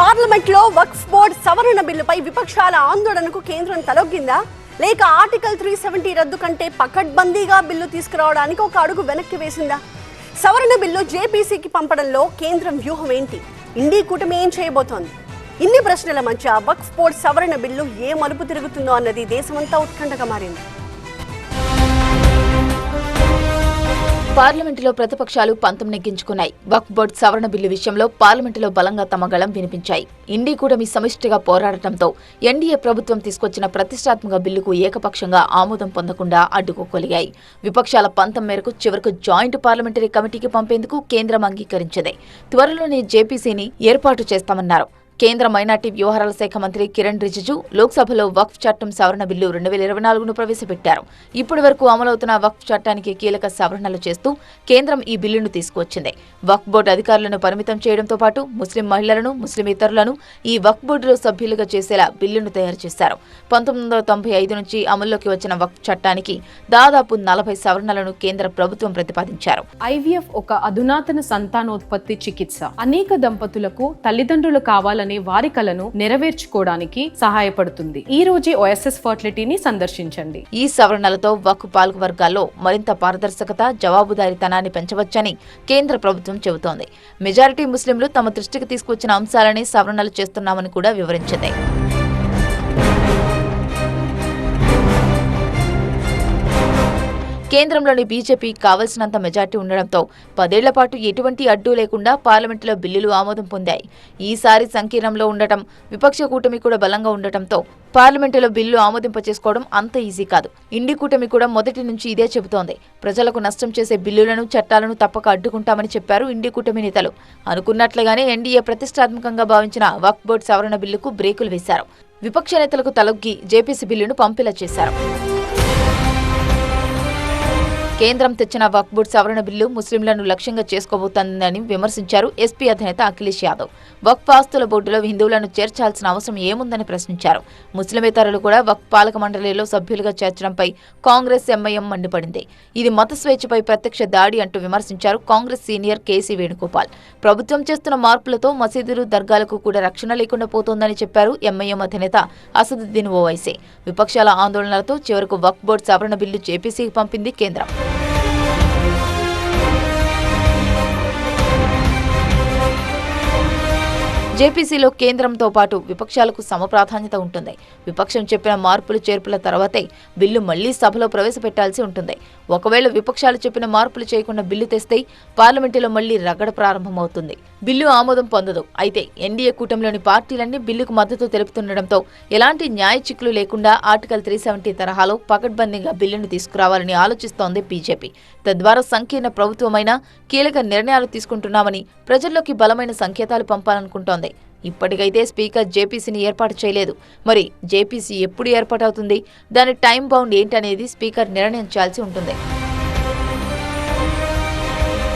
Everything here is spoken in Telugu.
పార్లమెంట్లో వక్ఫ్ బోర్డ్ సవరణ బిల్లుపై విపక్షాల ఆందోళనకు కేంద్రం తలొగ్గిందా? లేక ఆర్టికల్ త్రీ సెవెంటీ రద్దు కంటే పకడ్బందీగా బిల్లు తీసుకురావడానికి ఒక అడుగు వెనక్కి వేసిందా? సవరణ బిల్లు జేపీసీకి పంపడంలో కేంద్రం వ్యూహం ఏంటి? ఇండీ కూటమి ఏం చేయబోతోంది? ఇన్ని ప్రశ్నల మధ్య వక్ఫ్ బోర్డ్ సవరణ బిల్లు ఏ మలుపు తిరుగుతుందో అన్నది దేశమంతా ఉత్కంఠగా మారింది. పార్లమెంటులో ప్రతిపక్షాలు పంతం నెగ్గించుకున్నాయి. వక్ఫ్ బోర్డు సవరణ బిల్లు విషయంలో పార్లమెంటులో బలంగా తమ గళం వినిపించాయి. ఇండీ కూటమి సమిష్టిగా పోరాడటంతో ఎన్డీఏ ప్రభుత్వం తీసుకొచ్చిన ప్రతిష్టాత్మక బిల్లుకు ఏకపక్షంగా ఆమోదం పొందకుండా అడ్డుకోగలిగాయి విపక్షాల పంతం మేరకు చివరకు జాయింట్ పార్లమెంటరీ కమిటీకి పంపేందుకు కేంద్రం అంగీకరించింది. త్వరలోనే జేపీసీని ఏర్పాటు చేస్తామన్నారు. కేంద్ర మైనార్టీ వ్యవహారాల శాఖ మంత్రి కిరణ్ రిజిజు లోక్సభలో వక్ఫ్ చట్టం సవరణ బిల్లు రెండు వేల ఇరవై నాలుగును ప్రవేశపెట్టారు. ఇప్పటి వరకు అమలవుతున్న వక్ఫ్ చట్టానికి కీలక సవరణలు చేస్తూ కేంద్రం ఈ బిల్లును తీసుకువచ్చింది. వక్ఫ్ బోర్డు అధికారులను పరిమితం చేయడంతో పాటు ముస్లిం మహిళలను ముస్లిం ఇతరులను ఈ వక్ఫ్ బోర్డులో సభ్యులుగా చేసేలా బిల్లును తయారు చేశారు. పంతొమ్మిది వందల తొంభై ఐదు నుంచి అమల్లోకి వచ్చిన వక్ఫ్ చట్టానికి దాదాపు నలభై సవరణలను కేంద్ర ప్రభుత్వం ప్రతిపాదించారు. ఐవీఎఫ్ ఒక అధునాతన సంతానోత్పత్తి చికిత్స. అనేక దంపతులకు తల్లిదండ్రులు కావాలని వారి కలను నెరవేర్చుకోవడానికి సహాయపడుతుంది. ఈ రోజే ఓఎస్ఎస్ ఫర్టిలిటీని సందర్శించండి. ఈ సవరణలతో వక్ పాలక వర్గాల్లో మరింత పారదర్శకత జవాబుదారీతనాన్ని పెంచవచ్చని కేంద్ర ప్రభుత్వం చెబుతోంది. మెజారిటీ ముస్లింలు తమ దృష్టికి తీసుకొచ్చిన అంశాలని సవరణలు చేస్తున్నామని కూడా వివరించింది. కేంద్రంలోని బీజేపీ కావలసినంత మెజార్టీ ఉండడంతో పదేళ్ళ పాటు ఎటువంటి అడ్డు లేకుండా పార్లమెంటులో బిల్లులు ఆమోదం పొందాయి. ఈసారి సంకీర్ణంలో ఉండటం విపక్ష కూటమి కూడా బలంగా ఉండటంతో పార్లమెంటులో బిల్లు ఆమోదింపచేసుకోవడం అంత ఈజీ కాదు. ఇండి కూటమి కూడా మొదటి నుంచి ఇదే చెబుతోంది. ప్రజలకు నష్టం చేసే బిల్లులను చట్టాలను తప్పక అడ్డుకుంటామని చెప్పారు ఇండి కూటమి నేతలు. అనుకున్నట్లుగానే ఎన్డీఏ ప్రతిష్టాత్మకంగా భావించిన వక్ఫ్ బోర్డు సవరణ బిల్లుకు బ్రేకులు వేశారు. విపక్ష నేతలకు తలొగ్గి జేపీసీ బిల్లును పంపిలా చేశారు. కేంద్రం తెచ్చిన వక్ఫ్ సవరణ బిల్లు ముస్లింలను లక్ష్యంగా చేసుకోబోతోందని విమర్శించారు ఎస్పీ అధినేత అఖిలేష్ యాదవ్. వక్ఫ్ ఆస్తుల బోర్డులో హిందువులను చేర్చాల్సిన అవసరం ఏముందని ప్రశ్నించారు. ముస్లిమేతరులు కూడా వక్ఫ్ పాలక మండలిలో సభ్యులుగా చేర్చడంపై కాంగ్రెస్ ఎంఐఎం మండిపడింది. ఇది మత స్వేచ్ఛపై ప్రత్యక్ష దాడి అంటూ విమర్శించారు కాంగ్రెస్ సీనియర్ కేసీ వేణుగోపాల్. ప్రభుత్వం చేస్తున్న మార్పులతో మసీదులు దర్గాలకు కూడా రక్షణ లేకుండా పోతోందని చెప్పారు ఎంఐఎం అధినేత అసదుద్దీన్ ఓవైసీ. విపక్షాల ఆందోళనలతో చివరకు వక్ఫ్ బోర్డు సవరణ బిల్లు జేపీసీకి పంపింది కేంద్రం. జేపీసీలో కేంద్రంతో పాటు విపక్షాలకు సమ ప్రాధాన్యత ఉంటుంది. విపక్షం చెప్పిన మార్పులు చేర్పుల తర్వాతే బిల్లు మళ్ళీ సభలో ప్రవేశపెట్టాల్సి ఉంటుంది. ఒకవేళ విపక్షాలు చెప్పిన మార్పులు చేయకుండా బిల్లు తెస్తే పార్లమెంటులో మళ్ళీ రగడ ప్రారంభమవుతుంది. బిల్లు ఆమోదం పొందదు. అయితే ఎన్డీఏ కూటమిలోని పార్టీలన్నీ బిల్లుకు మద్దతు తెలుపుతుండటంతో ఎలాంటి న్యాయ చిక్కులు లేకుండా ఆర్టికల్ త్రీ సెవెంటీ తరహాలో పకడ్బందీగా బిల్లును తీసుకురావాలని ఆలోచిస్తోంది బీజేపీ. తద్వారా సంకీర్ణ ప్రభుత్వమైన కీలక నిర్ణయాలు తీసుకుంటున్నామని ప్రజల్లోకి బలమైన సంకేతాలు పంపాలనుకుంటోంది. ఇప్పటికైతే స్పీకర్ జేపీసీని ఏర్పాటు చేయలేదు. మరి జేపీసీ ఎప్పుడు ఏర్పాటవుతుంది? దాని టైం బౌండ్ ఏంటనేది స్పీకర్ నిర్ణయించాల్సి ఉంటుంది.